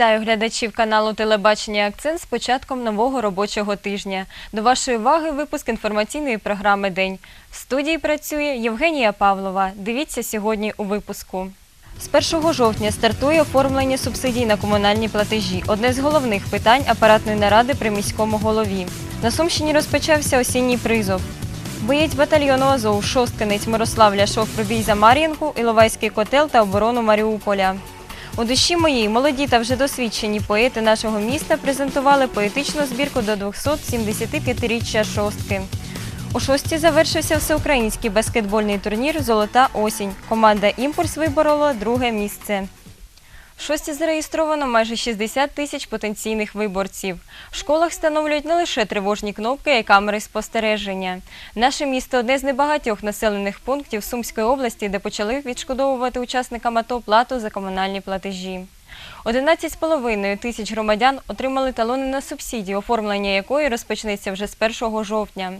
Вітаю глядачів каналу Телебачення Акцент з початком нового робочого тижня. До вашої уваги випуск інформаційної програми День. В студії працює Євгенія Павлова. Дивіться сьогодні у випуску. З 1 жовтня стартує оформлення субсидій на комунальні платежі. Одне з головних питань апаратної наради при міському голові. На Сумщині розпочався осінній призов. Боєць батальйону Азов шосткинець Мирослав Ляшов пробій за Мар'їнку, Іловайський котел та оборону Маріуполя. У душі моїй молоді та вже досвідчені поети нашого міста презентували поетичну збірку до 275-річчя шостки. У шості завершився всеукраїнський баскетбольний турнір Золота осінь. Команда Імпульс виборола друге місце. Шості зареєстровано майже 60 тисяч потенційних виборців. В школах встановлюють не лише тривожні кнопки, й камери спостереження. Наше місто одне з небагатьох населених пунктів Сумської області, де почали відшкодовувати учасникам АТО плату за комунальні платежі. 11,5 тисяч громадян отримали талони на субсидії, оформлення якої розпочнеться вже з 1 жовтня.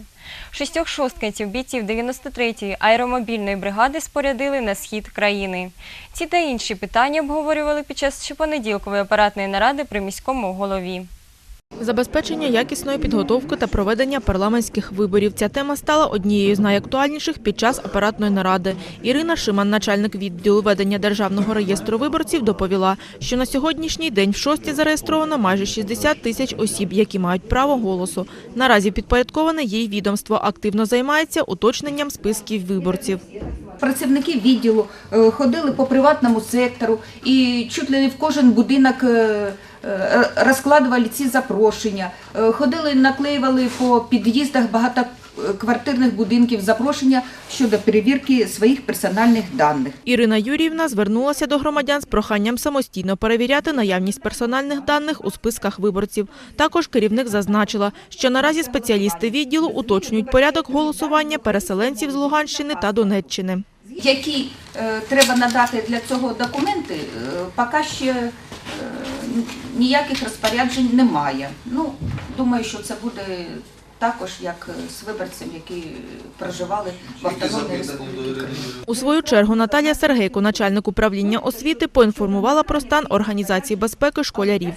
Шістьох шосткинців бійців 93-ї аеромобільної бригади спорядили на схід країни. Ці та інші питання обговорювали під час щопонеділкової апаратної наради при міському голові. Забезпечення якісної підготовки та проведення парламентських виборів. Ця тема стала однією з найактуальніших під час апаратної наради. Ірина Шиман, начальник відділу ведення Державного реєстру виборців, доповіла, що на сьогоднішній день в шості зареєстровано майже 60 тисяч осіб, які мають право голосу. Наразі підпорядковане їй відомство активно займається уточненням списків виборців. Працівники відділу е, ходили по приватному сектору і чуть ли не в кожен будинок е, е, розкладували ці запрошення. Ходили, наклеювали по під'їздах багатоквартирних будинків запрошення щодо перевірки своїх персональних даних. Ірина Юріївна звернулася до громадян з проханням самостійно перевіряти наявність персональних даних у списках виборців. Також керівник зазначила, що наразі спеціалісти відділу уточнюють порядок голосування переселенців з Луганщини та Донеччини. Які е, треба надати для цього документи, е, поки ще е, ніяких розпоряджень немає. Ну, думаю, що це буде також як з виборцем, які проживали в Автономній Республіці. У свою чергу Наталія Сергейко, начальник управління освіти, поінформувала про стан організації безпеки школярів.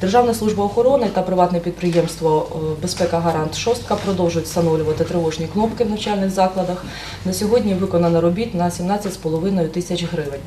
Державна служба охорони та приватне підприємство е, Безпека Гарант Шостка продовжують встановлювати тривожні кнопки в навчальних закладах. На сьогодні виконано робіт на 17,5 тисяч гривень.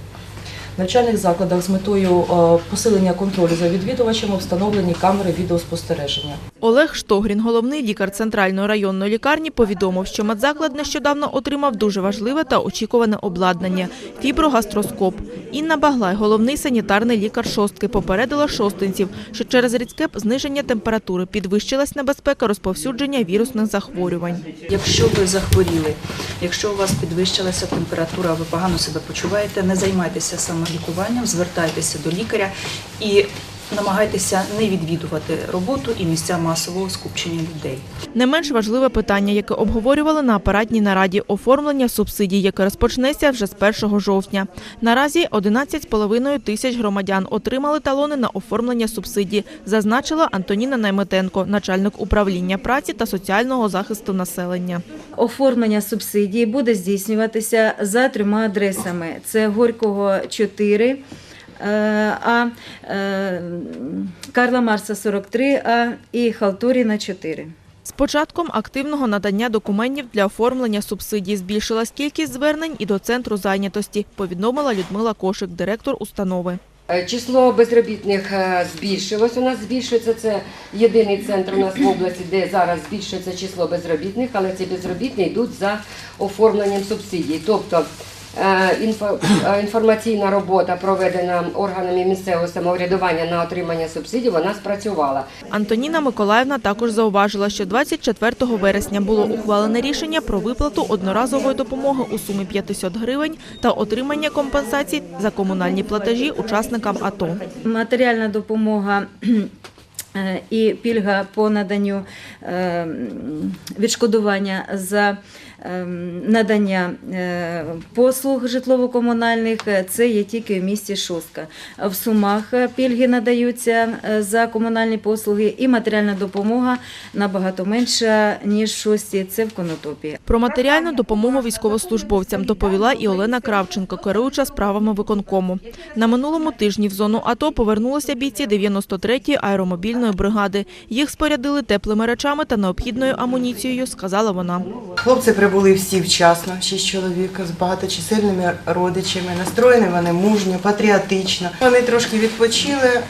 В навчальних закладах з метою е, посилення контролю за відвідувачами встановлені камери відеоспостереження. Олег Штогрін, головний лікар Центральної районної лікарні, повідомив, що медзаклад нещодавно отримав дуже важливе та очікуване обладнання – фіброгастроскоп. Інна Баглай, головний санітарний лікар шостки, попередила шостинців, що через різке зниження температури підвищилась небезпека розповсюдження вірусних захворювань. Якщо ви захворіли, якщо у вас підвищилася температура, ви погано себе почуваєте, не займайтеся самолікуванням, звертайтеся до лікаря і намагайтеся не відвідувати роботу і місця масового скупчення людей. Не менш важливе питання, яке обговорювали на апаратній нараді – оформлення субсидій, яке розпочнеться вже з 1 жовтня. Наразі 11,5 тисяч громадян отримали талони на оформлення субсидій, зазначила Антоніна Найметенко, начальник управління праці та соціального захисту населення. Оформлення субсидії буде здійснюватися за трьома адресами: це Горького 4. Е, А, е, Карла Марса 43А і Халтуріна 4. З початком активного надання документів для оформлення субсидій збільшилась кількість звернень і до центру зайнятості, повідомила Людмила Кошик, директор установи. Е, Число безробітних збільшилось. У нас збільшується це єдиний центр у нас в області, де зараз збільшується число безробітних, але ці безробітні йдуть за оформленням субсидій. Тобто інформаційна робота, проведена органами місцевого самоврядування на отримання субсидій, вона спрацювала. Антоніна Миколаївна також зауважила, що 24 вересня було ухвалене рішення про виплату одноразової допомоги у сумі 500 гривень та отримання компенсацій за комунальні платежі учасникам АТО. Матеріальна допомога Е, і пільга по наданню е, відшкодування за е, надання е, послуг житлово-комунальних. е, Це є тільки в місті Шостка. В Сумах е, пільги надаються за комунальні послуги, і матеріальна допомога набагато менша ніж в Шості. Це в Конотопі. Про матеріальну допомогу військовослужбовцям доповіла і Олена Кравченко, керуюча справами виконкому. На минулому тижні в зону АТО повернулися бійці 93-ї аеромобільної бригади. Їх спорядили теплими речами та необхідною амуніцією, сказала вона. Хлопці прибули всі вчасно, шість чоловік з багаточисельними родичами. Настроєні вони мужньо, патріотично. Вони трошки відпочили. е,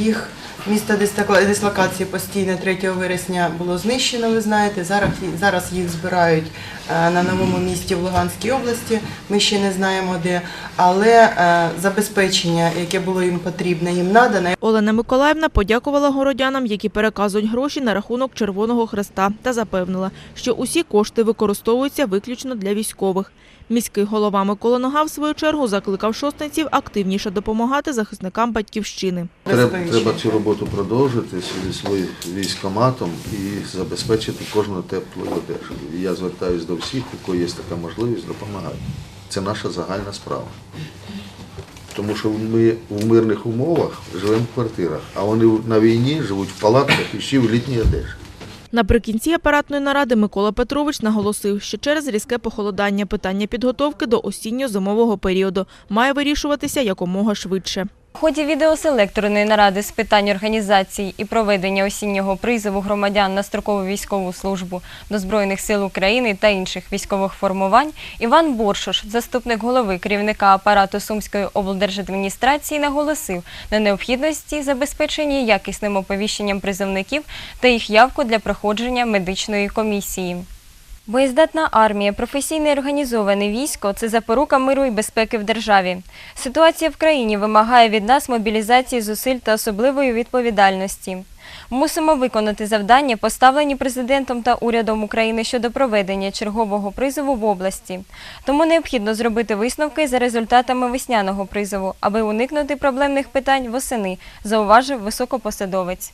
Їх місто дислока- дислокації постійно 3 вересня було знищено. Ви знаєте. Зараз зараз їх збирають е, на новому місті в Луганській області. Ми ще не знаємо де, але е, забезпечення, яке було їм потрібне, їм надане. Олена Миколаївна подякувала городянам, які переказують гроші на рахунок Червоного Хреста, та запевнила, що усі кошти використовуються виключно для військових. Міський голова Микола Нога, в свою чергу, закликав шостинців активніше допомагати захисникам батьківщини. Треба, треба цю роботу продовжити зі своїм військоматом і забезпечити кожну теплою одежею. І я звертаюся до всіх, у кого є така можливість, допомагати. Це наша загальна справа. Тому що ми в мирних умовах живемо в квартирах, а вони на війні живуть в палатках і ще в літній одежі. Наприкінці апаратної наради Микола Петрович наголосив, що через різке похолодання питання підготовки до осінньо-зимового періоду має вирішуватися якомога швидше. У ході відеоселекторної наради з питань організації і проведення осіннього призову громадян на строкову військову службу до Збройних сил України та інших військових формувань Іван Боршош, заступник голови керівника апарату Сумської облдержадміністрації, наголосив на необхідності забезпечення якісним оповіщенням призовників та їх явку для проходження медичної комісії. Боєздатна армія, професійне організоване військо це запорука миру і безпеки в державі. Ситуація в країні вимагає від нас мобілізації зусиль та особливої відповідальності. Мусимо виконати завдання, поставлені президентом та урядом України щодо проведення чергового призову в області. Тому необхідно зробити висновки за результатами весняного призову, аби уникнути проблемних питань восени, зауважив високопосадовець.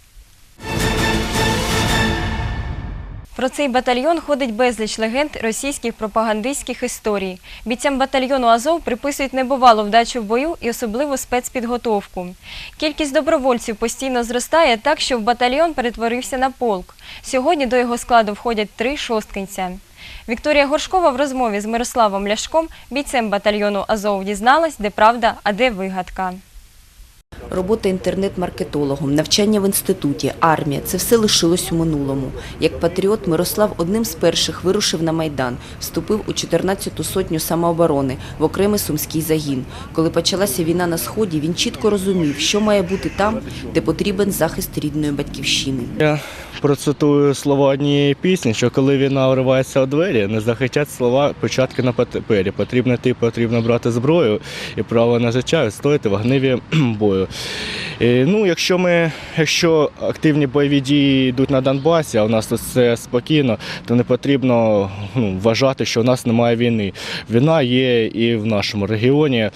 Про цей батальйон ходить безліч легенд російських пропагандистських історій. Бійцям батальйону Азов приписують небувалу вдачу в бою і особливу спецпідготовку. Кількість добровольців постійно зростає так, що в батальйон перетворився на полк. Сьогодні до його складу входять три шосткинця. Вікторія Горшкова в розмові з Мирославом Ляшком, бійцем батальйону Азов, дізналась, де правда, а де вигадка. Робота інтернет-маркетологом, навчання в інституті, армія це все лишилось у минулому. Як патріот, Мирослав одним з перших вирушив на Майдан, вступив у 14-ту сотню самооборони в окремий сумський загін. Коли почалася війна на сході, він чітко розумів, що має бути там, де потрібен захист рідної батьківщини. Я процитую слова однієї пісні, що коли війна вривається у двері, не захистять слова початки на папері. Потрібно йти, потрібно брати зброю і право на життя відстояти в гниві бою. І, ну, якщо ми, якщо активні бойові дії йдуть на Донбасі, а у нас тут все спокійно, то не потрібно ну, вважати, що у нас немає війни. Війна є і в нашому регіоні.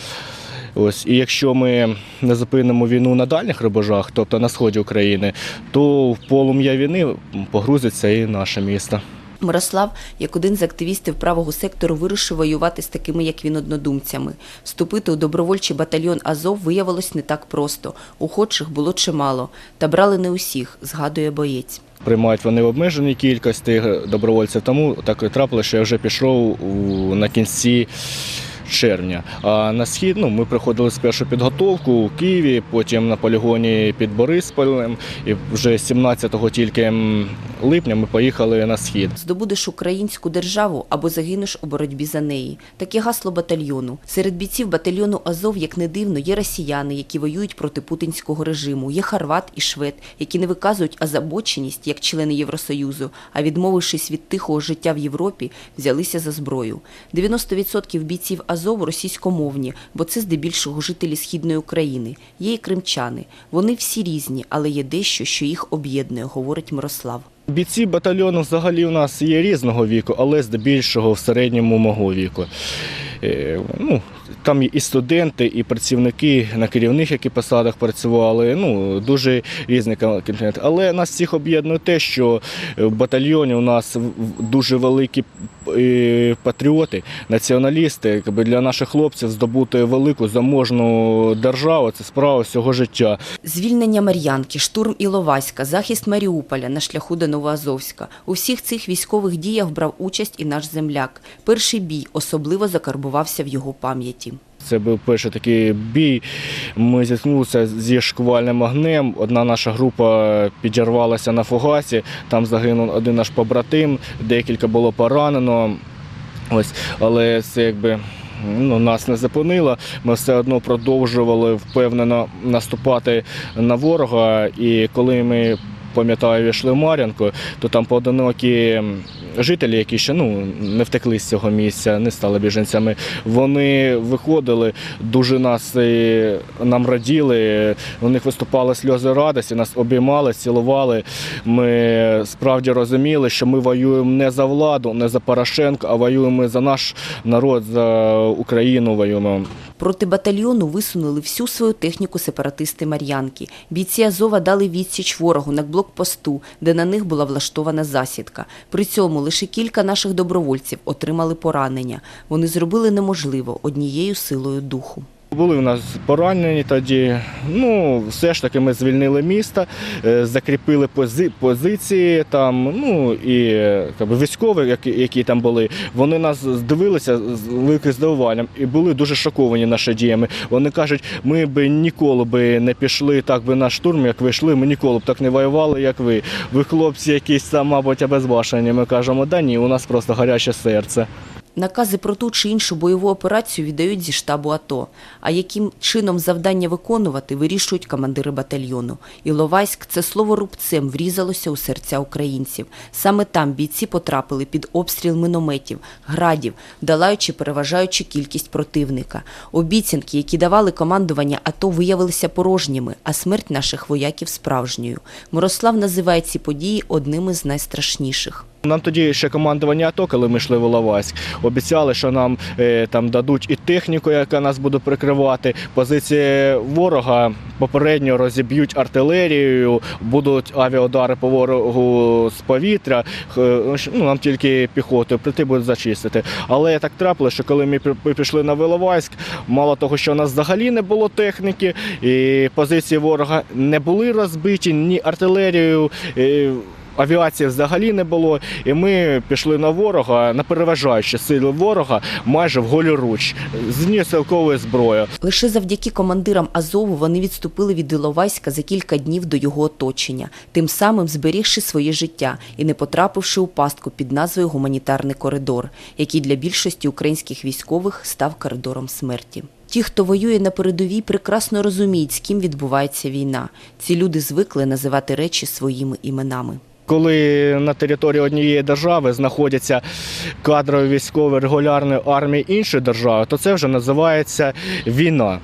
Ось, і якщо ми не зупинимо війну на дальніх рубежах, тобто на сході України, то в полум'я війни погрузиться і наше місто. Мирослав, як один з активістів правого сектору, вирішив воювати з такими, як він, однодумцями. Вступити у добровольчий батальйон Азов виявилось не так просто. Охочих було чимало. Та брали не усіх, згадує боєць. Приймають вони в обмеженій кількості добровольців, тому так і трапилося, що я вже пішов на кінці червня. А на схід ну, ми проходили спершу підготовку у Києві, потім на полігоні під Борисполем. І вже 17-го тільки липня ми поїхали на схід. Здобудеш українську державу або загинеш у боротьбі за неї. Таке гасло батальйону. Серед бійців батальйону Азов, як не дивно, є росіяни, які воюють проти путінського режиму. Є хорват і швед, які не виказують озабоченість, як члени Євросоюзу, а відмовившись від тихого життя в Європі, взялися за зброю. 90% бійців Азов російськомовні, бо це здебільшого жителі східної України. Є і кримчани. Вони всі різні, але є дещо, що їх об'єднує, говорить Мирослав. Бійці батальйону взагалі у нас є різного віку, але здебільшого в середньому мого віку. Е, Ну, там і студенти, і працівники на керівних які посадах працювали. Ну дуже різний континент. Але нас всіх об'єднує те, що в батальйоні у нас дуже великі патріоти, націоналісти. Якби для наших хлопців здобути велику заможну державу це справа всього життя. Звільнення Мар'янки, штурм Іловаська, захист Маріуполя на шляху до Новоазовська. У всіх цих військових діях брав участь і наш земляк. Перший бій особливо закарбувався в його пам'яті. Це був перший такий бій. Ми зіткнулися зі шквальним огнем. Одна наша група підірвалася на фугасі. Там загинув один наш побратим, декілька було поранено. Ось, але це якби. Ну, нас не зупинило. Ми все одно продовжували впевнено наступати на ворога. І коли ми пам'ятаю, йшли в Мар'янку, то там поодинокі жителі, які ще ну, не втекли з цього місця, не стали біженцями, вони виходили, дуже нас е, нам раділи. У них виступали сльози радості, нас обіймали, цілували. Ми справді розуміли, що ми воюємо не за владу, не за Порошенко, а воюємо за наш народ, за Україну воюємо. Проти батальйону висунули всю свою техніку сепаратисти Мар'янки. Бійці Азова дали відсіч ворогу на блокпосту, де на них була влаштована засідка. При цьому лише кілька наших добровольців отримали поранення. Вони зробили неможливо однією силою духу. Були у нас поранені тоді. Ну, все ж таки ми звільнили місто, е, закріпили пози- позиції там. Ну і би, військові, які, які там були, вони нас здивилися з великим здивуванням і були дуже шоковані нашими діями. Вони кажуть, ми би ніколи би не пішли так би на штурм, як ви йшли, ми ніколи б так не воювали, як ви. Ви хлопці якісь там, мабуть, обезбашені. Ми кажемо, да ні, у нас просто гаряче серце. Накази про ту чи іншу бойову операцію віддають зі штабу АТО. А яким чином завдання виконувати, вирішують командири батальйону. Іловайськ – це слово рубцем врізалося у серця українців. Саме там бійці потрапили під обстріл минометів, градів, долаючи переважаючу кількість противника. Обіцянки, які давали командування АТО, виявилися порожніми, а смерть наших вояків справжньою. Мирослав називає ці події одними з найстрашніших. Нам тоді ще командування АТО, коли ми йшли в Іловайськ, обіцяли, що нам е, там дадуть і техніку, яка нас буде прикривати. Позиції ворога попередньо розіб'ють артилерією, будуть авіаудари по ворогу з повітря. Е, Ну, нам тільки піхотою прийти будуть зачистити. Але так трапилося, що коли ми пішли на Іловайськ, мало того, що у нас взагалі не було техніки, і позиції ворога не були розбиті ні артилерією. Авіації взагалі не було, і ми пішли на ворога, на переважаючі сили ворога майже в голі руч з нестрілковою зброєю. Лише завдяки командирам Азову вони відступили від Іловайська за кілька днів до його оточення, тим самим зберігши своє життя і не потрапивши у пастку під назвою Гуманітарний коридор, який для більшості українських військових став коридором смерті. Ті, хто воює на передовій, прекрасно розуміють, з ким відбувається війна. Ці люди звикли називати речі своїми іменами. Коли на території однієї держави знаходяться кадрові військові регулярної армії іншої держави, то це вже називається війна.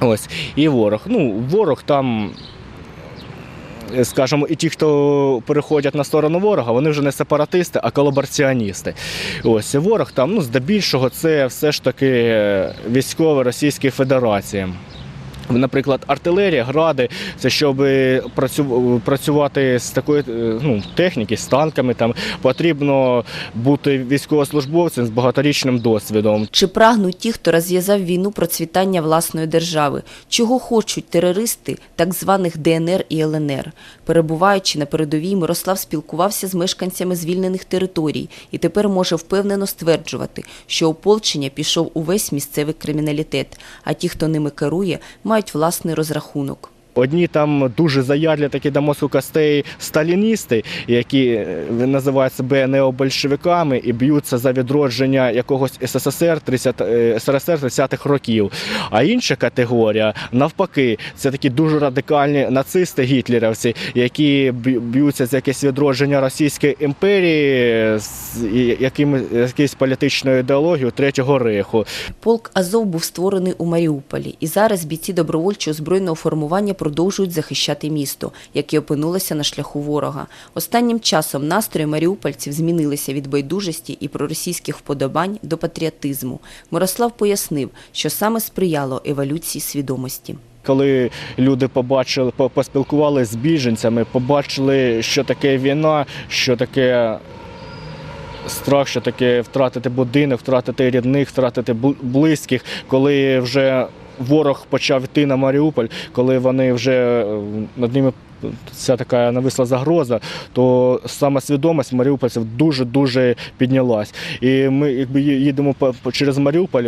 Ось і ворог. Ну, ворог там. Скажімо, і ті, хто переходять на сторону ворога, вони вже не сепаратисти, а колабораціоністи. Ось і ворог там, ну, здебільшого, це все ж таки військові Російської Федерації. Наприклад, артилерія, гради, це щоб працю- працювати з такої е, ну, техніки, з танками, там потрібно бути військовослужбовцем з багаторічним досвідом. Чи прагнуть ті, хто розв'язав війну процвітання власної держави? Чого хочуть терористи так званих ДНР і ЛНР? Перебуваючи на передовій, Мирослав спілкувався з мешканцями звільнених територій і тепер може впевнено стверджувати, що ополчення пішов увесь місцевий криміналітет, а ті, хто ними керує, мають власний розрахунок. Одні там дуже заядлі такі до мозку костей сталіністи, які е, називають себе необольшевиками і б'ються за відродження якогось СССР 30, е, СРСР 30-х років. А інша категорія, навпаки, це такі дуже радикальні нацисти, гітлерівці, які б'ються за якесь відродження Російської імперії з і- якими- якоюсь політичною ідеологією Третього рейху. Полк Азов був створений у Маріуполі, і зараз бійці добровольчого збройного формування продовжують захищати місто, яке опинилося на шляху ворога. Останнім часом настрої маріупольців змінилися від байдужості і проросійських вподобань до патріотизму. Мирослав пояснив, що саме сприяло еволюції свідомості. Коли люди побачили, по- поспілкувалися з біженцями, побачили, що таке війна, що таке страх, що таке втратити будинок, втратити рідних, втратити близьких, коли вже ворог почав йти на Маріуполь, коли вони вже е, над ними ця така нависла загроза, то саме свідомість маріупольців дуже-дуже піднялась. І ми якби їдемо через Маріуполь.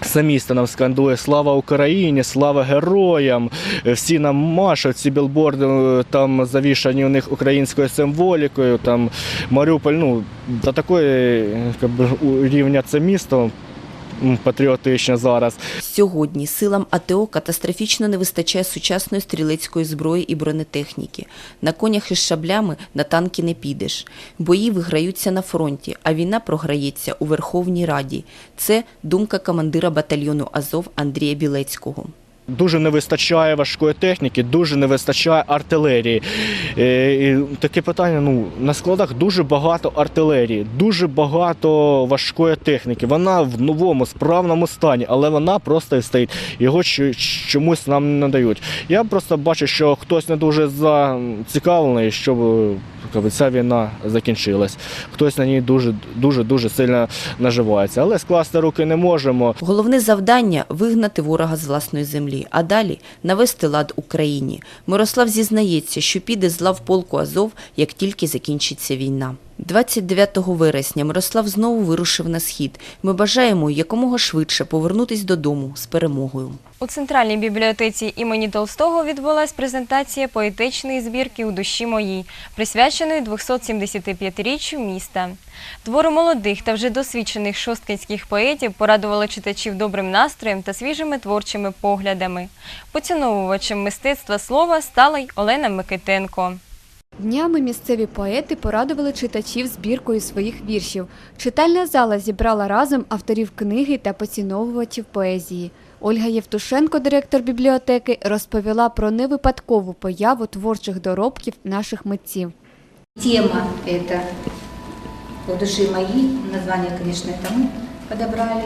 Все місто нам скандує Слава Україні, слава героям. Е, Всі нам машуть, ці білборди е, там завішані у них українською символікою. Там Маріуполь, ну до такої рівня це місто м, патріотичне зараз. Сьогодні силам АТО катастрофічно не вистачає сучасної стрілецької зброї і бронетехніки. На конях із шаблями на танки не підеш. Бої виграються на фронті, а війна програється у Верховній Раді. Це думка командира батальйону Азов Андрія Білецького. Дуже не вистачає важкої техніки, дуже не вистачає артилерії. Е, І таке питання: ну на складах дуже багато артилерії, дуже багато важкої техніки. Вона в новому справному стані, але вона просто і стоїть. Його чо- чомусь нам не дають. Я просто бачу, що хтось не дуже зацікавлений, щоб ця війна закінчилась. Хтось на ній дуже дуже дуже сильно наживається. Але скласти руки не можемо. Головне завдання вигнати ворога з власної землі, а далі навести лад Україні. Мирослав зізнається, що піде з лав полку Азов, як тільки закінчиться війна. 29 вересня Мирослав знову вирушив на схід. Ми бажаємо якомога швидше повернутись додому з перемогою. У центральній бібліотеці імені Толстого відбулась презентація поетичної збірки у душі моїй, присвяченої 275-річчю міста. Твори молодих та вже досвідчених шосткинських поетів порадували читачів добрим настроєм та свіжими творчими поглядами. Поціновувачем мистецтва слова стала й Олена Микитенко. Днями місцеві поети порадували читачів збіркою своїх віршів. Читальна зала зібрала разом авторів книги та поціновувачів поезії. Ольга Євтушенко, директор бібліотеки, розповіла про невипадкову появу творчих доробків наших митців. Тема это «В душе моей», название, конечно, это мы подобрали.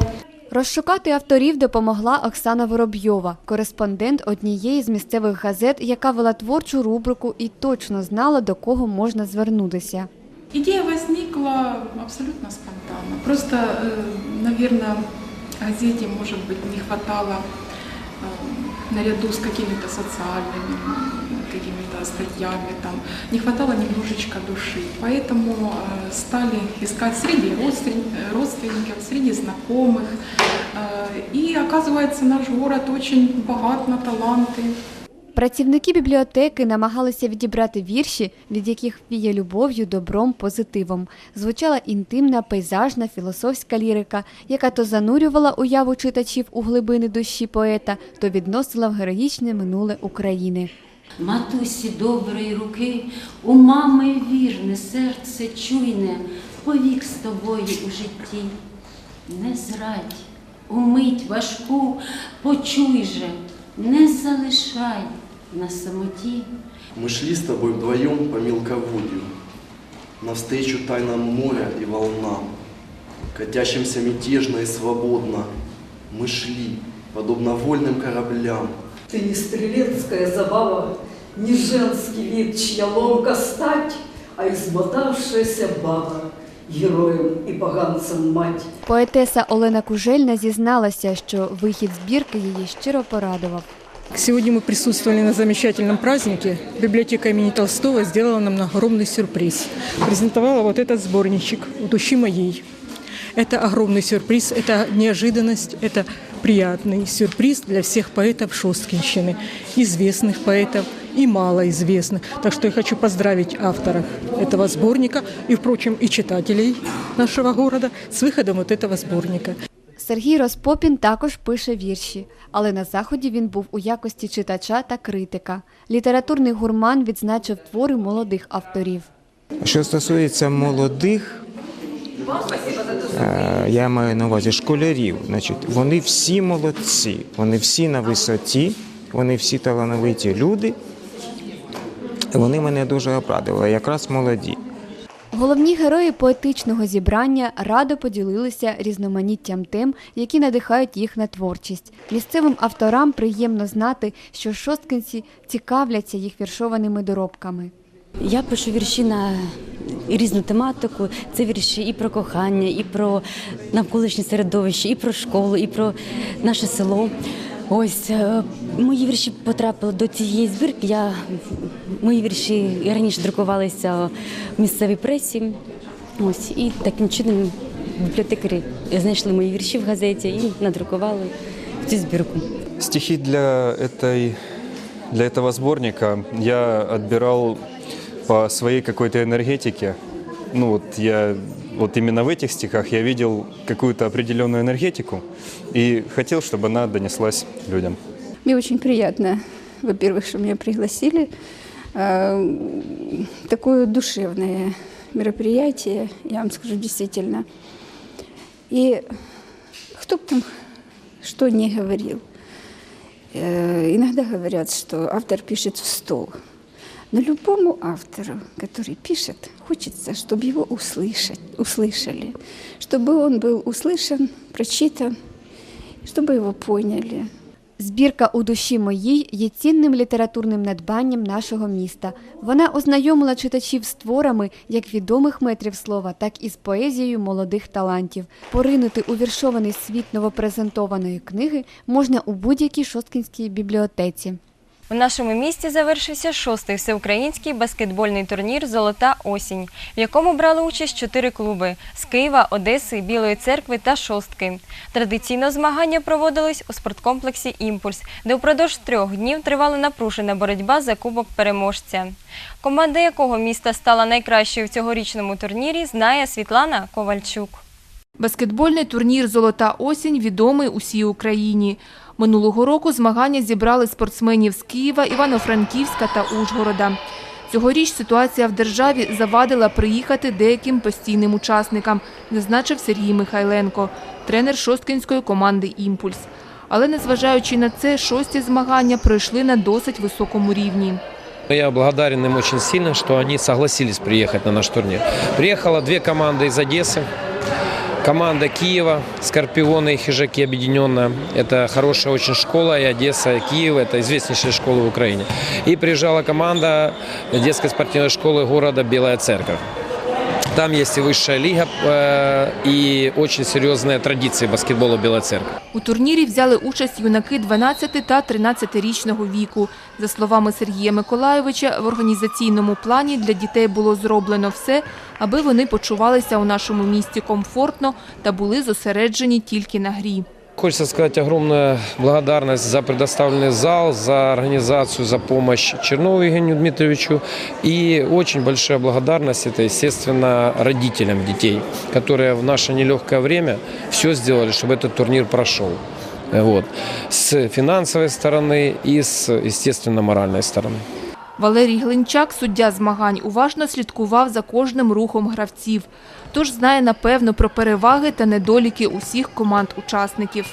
Розшукати авторів допомогла Оксана Воробйова, кореспондент однієї з місцевих газет, яка вела творчу рубрику і точно знала, до кого можна звернутися. Идея возникла абсолютно спонтанно. Просто, э, наверное, газете, может быть, не хватало э, наряду с какими-то социальными м, какими-то статьями, там, не хватало немножечко души. Поэтому э, стали искать среди родствен- э, родственников, среди знакомых. Э, И оказывается, наш город очень богат на таланты. Працівники бібліотеки намагалися відібрати вірші, від яких віє любов'ю, добром, позитивом. Звучала інтимна, пейзажна, філософська лірика, яка то занурювала уяву читачів у глибини душі поета, то відносила в героїчне минуле України. Матусі доброї руки, у мами вірне, серце чуйне, повік з тобою у житті. Не зрадь, у мить важку, почуй же, не залишай на самоті. Мы шли с тобой вдвоем по мелководью, Навстречу тайнам моря и волнам, Катящимся мятежно и свободно. Мы шли, подобно вольным кораблям. Ты не стрелецкая забава, не женский вид, чья ломка стать, а измотавшаяся баба, героем и поганцем мать. Поетеса Олена Кужельна зізналася, що вихід збірки її щиро порадував. Сегодня мы присутствовали на замечательном празднике. Библиотека имени Толстого сделала нам огромный сюрприз. Презентовала вот этот сборничек «У души моей». Это огромный сюрприз, это неожиданность, это приятный сюрприз для всех поэтов Шосткинщины, известных поэтов и малоизвестных. Так что я хочу поздравить авторов этого сборника и, впрочем, и читателей нашего города с выходом вот этого сборника. Сергій Розпопін також пише вірші, але на заході він був у якості читача та критика. Літературний гурман відзначив твори молодих авторів. Що стосується молодих, е, я маю на увазі школярів, значить, вони всі молодці, вони всі на висоті, вони всі талановиті люди. Вони мене дуже обрадували, якраз молоді. Головні герої поетичного зібрання радо поділилися різноманіттям тем, які надихають їх на творчість. Місцевим авторам приємно знати, що шосткинці цікавляться їх віршованими доробками. Я пишу вірші на різну тематику. Це вірші і про кохання, і про навколишнє середовище, і про школу, і про наше село. Ось е, мої вірші потрапили до цієї збірки. Я мої вірші раніше друкувалися в місцевій пресі. Ось і таким чином бібліотекарі знайшли мої вірші в газеті і надрукували цю збірку. Стихи для, этой, для этого сборника я отбирал по своей какой-то энергетике. Ну вот я вот именно в этих стихах я видел какую-то определенную энергетику и хотел, чтобы она донеслась людям. Мне очень приятно, во-первых, что меня пригласили. Э, Такое душевное мероприятие, я вам скажу, действительно. И кто бы там что ни говорил, э, иногда говорят, что автор пишет в стол. Но любому автору, который пишет, хочется, чтобы его услышать, услышали, чтобы он был услышан, прочитан, чтобы его поняли. Збірка у душі моїй є цінним літературним надбанням нашого міста. Вона ознайомила читачів з творами як відомих метрів слова, так і з поезією молодих талантів. Поринути у віршований світ новопрезентованої книги можна у будь-якій шосткінській бібліотеці. У нашому місті завершився шостий всеукраїнський баскетбольний турнір Золота осінь, в якому брали участь чотири клуби з Києва, Одеси, Білої церкви та Шостки. Традиційно змагання проводились у спорткомплексі Імпульс, де впродовж трьох днів тривала напружена боротьба за кубок переможця. Команда якого міста стала найкращою в цьогорічному турнірі, знає Світлана Ковальчук. Баскетбольний турнір Золота осінь відомий усій Україні. Минулого року змагання зібрали спортсменів з Києва, Івано-Франківська та Ужгорода. Цьогоріч ситуація в державі завадила приїхати деяким постійним учасникам, зазначив Сергій Михайленко, тренер шосткінської команди Імпульс. Але незважаючи на це, шості змагання пройшли на досить високому рівні. Я благодарен им очень сильно, что они согласились приехать на наш турнир. Приехало две команды из Одессы. Команда Киева, Скорпионы и Хижаки объединенная. Это хорошая очень школа, и Одесса, и Киев. Это известнейшие школы в Украине. И приезжала команда детской спортивной школы города Белая Церковь. Там есть и высшая лига, э, и очень серьезные традиции баскетбола Белой Церкви. У турнірі взяли участь юнаки 12 та 13-річного віку. За словами Сергія Миколайовича, в організаційному плані для дітей було зроблено все, аби вони почувалися у нашому місті комфортно та були зосереджені тільки на грі. Хочется сказать огромную благодарность за предоставленный зал, за организацию, за помощь Чернову Евгению Дмитриевичу. И очень большая благодарность это, естественно, родителям детей, которые в наше нелегкое время все сделали, чтобы этот турнир прошел. Вот. С финансовой стороны и с, естественно, моральной стороны. Валерій Глинчак, суддя змагань, уважно слідкував за кожним рухом гравців, тож знає напевно про переваги та недоліки усіх команд-учасників.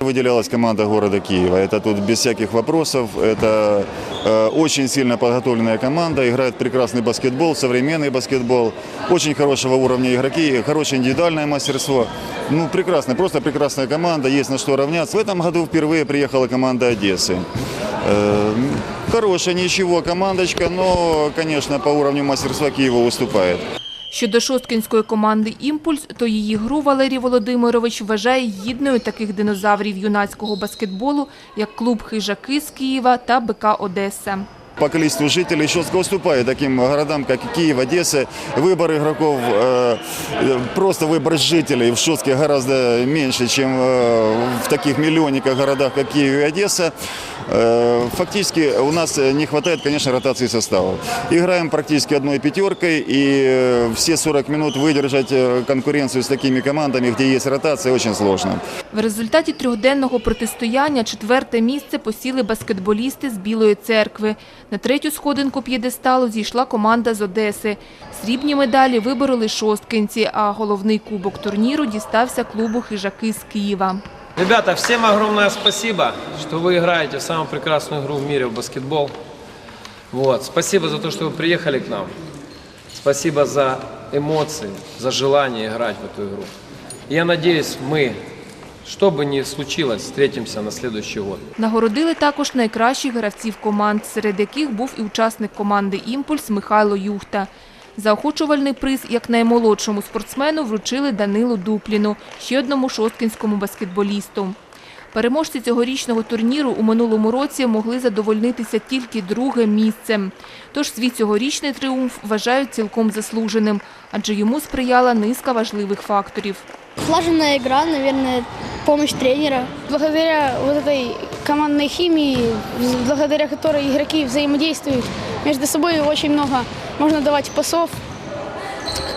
Выделялась команда города Киева. Это тут без всяких вопросов. Это э, очень сильно подготовленная команда. Играет прекрасный баскетбол, современный баскетбол. Очень хорошего уровня игроки, хорошее индивидуальное мастерство. Ну, прекрасно, просто прекрасная команда. Есть на что равняться. В этом году впервые приехала команда Одессы. Э, хорошая, ничего командочка, но, конечно, по уровню мастерства Киева выступает. Щодо шосткінської команди «Імпульс», то її гру Валерій Володимирович вважає гідною таких динозаврів юнацького баскетболу, як клуб «Хижаки» з Києва та БК «Одеса». По количеству жителей Щетка уступает таким городам, как Киев, Одесса. Выбор игроков, э, э, просто выбор жителей в Щетке гораздо меньше, чем э, в таких миллионниках городах, как Киев и Одесса. Э, Фактически у нас не хватает, конечно, ротации составов. Играем практически одной пятеркой, и э, все 40 минут выдержать э, конкуренцию с такими командами, где есть ротация, очень сложно. В результаті трьохденного протистояння четверте місце посіли баскетболісти з Білої церкви. На третю сходинку п'єдесталу зійшла команда з Одеси. Срібні медалі вибороли шосткинці, а головний кубок турніру дістався клубу «Хижаки» з Києва. Ребята, всем огромное спасибо, что вы играете в самую прекрасную игру в мире, в баскетбол. Вот. Спасибо за то, что вы приехали к нам. Спасибо за эмоции, за желание играть в эту игру. Я надеюсь, мы, что бы ни случилось, встретимся на следующий год. Нагородили також найкращих гравців команд, серед яких був і учасник команди «Імпульс» Михайло Юхта. Заохочувальний приз як наймолодшому спортсмену вручили Данилу Дупліну, ще одному шосткінському баскетболісту. Переможці цьогорічного турніру у минулому році могли задовольнитися тільки друге місцем. Тож свій цьогорічний тріумф вважають цілком заслуженим, адже йому сприяла низка важливих факторів. Слаженная игра, наверное, помощь тренера. Благодаря вот этой командной химии, благодаря которой игроки взаимодействуют между собой, очень много можно давать пасов,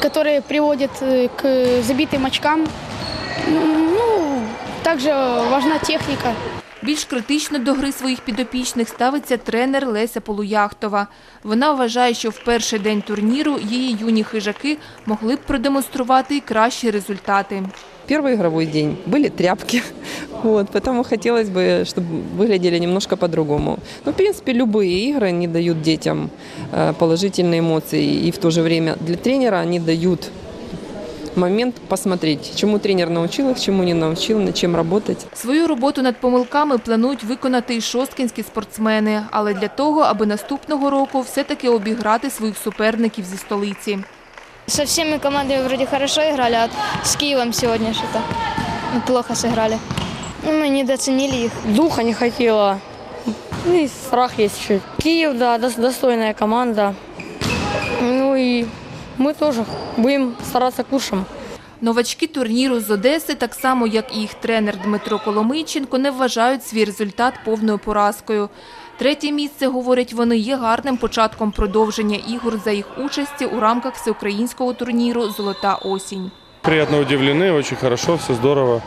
которые приводят э, к забитым очкам. Ну, также важна техника. Більш критично до гри своїх підопічних ставиться тренер Леся Полуяхтова. Вона вважає, що в перший день турніру її юні хижаки могли б продемонструвати й кращі результати. Первый игровой день были тряпки, вот, поэтому хотелось бы, чтобы выглядели немножко по-другому. Но, в принципе, любые игры не дают детям э, положительные эмоции, и в то же время для тренера они дают момент посмотреть, чему тренер научил их, чему не научил, над чем работать. Свою роботу над помилками планують виконати і шосткінські спортсмени, але для того, аби наступного року все-таки обіграти своїх суперників зі столиці. Со всеми командами вроде хорошо играли, а с Киевом сегодня что-то ну, плохо сыграли. Ну, Мы недооценили их. Духа не хватило. Ну и страх есть чуть. Киев, да, дос- достойная команда. Ну и мы тоже будем стараться к лучшему. Новачки турніру з Одеси, так само як і їх тренер Дмитро Коломийченко, не вважають свій результат повною поразкою. Третє місце, говорять вони, є гарним початком продовження ігор за їх участі у рамках всеукраїнського турніру Золота осінь. Приятно удивлены, очень хорошо, все здорово.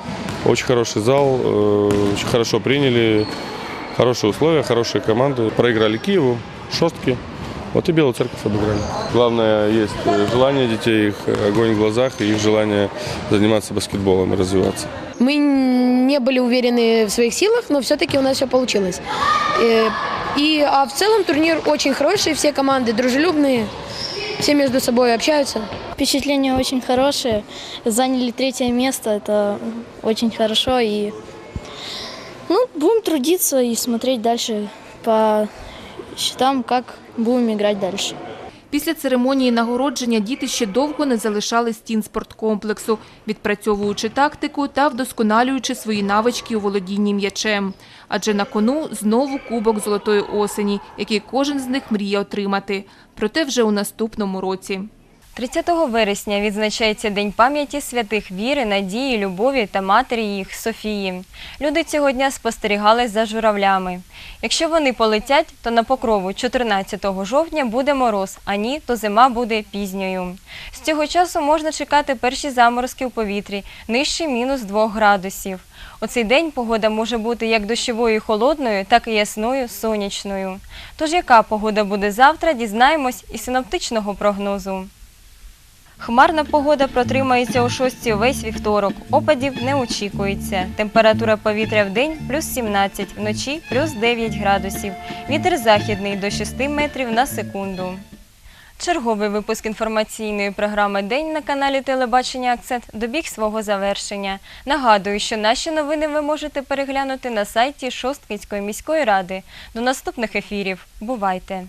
Очень хороший зал, э, очень хорошо приняли, хорошие условия, хорошие команды. Проиграли Киеву, шостки. Вот и Белую Церковь обыграли. Главное, есть э, желание детей, их огонь в глазах и их желание заниматься баскетболом и развиваться. Мы не были уверены в своих силах, но все-таки у нас все получилось. Э, И, а в целом турнир очень хороший, все команды дружелюбные, все между собой общаются. Впечатления очень хорошие. Заняли третье место, это очень хорошо. И ну, будем трудиться и смотреть дальше по счетам, как будем играть далі. Після церемонії нагородження діти ще довго не залишали стін спорткомплексу, відпрацьовуючи тактику та вдосконалюючи свої навички у володінні м'ячем. Адже на кону знову кубок золотої осені, який кожен з них мріє отримати. Проте вже у наступному році. 30 вересня відзначається День пам'яті святих віри, надії, любові та матері їх Софії. Люди цього дня спостерігали за журавлями. Якщо вони полетять, то на покрову 14 жовтня буде мороз, а ні, то зима буде пізньою. З цього часу можна чекати перші заморозки в повітрі, нижче мінус 2 градусів. У цей день погода може бути як дощовою і холодною, так і ясною сонячною. Тож яка погода буде завтра, дізнаємось із синоптичного прогнозу. Хмарна погода протримається у шостій увесь вівторок. Опадів не очікується. Температура повітря в день плюс 17, вночі плюс 9 градусів. Вітер західний до 6 метрів на секунду. Черговий випуск інформаційної програми День на каналі Телебачення Акцент добіг свого завершення. Нагадую, що наші новини ви можете переглянути на сайті Шосткинської міської ради. До наступних ефірів. Бувайте!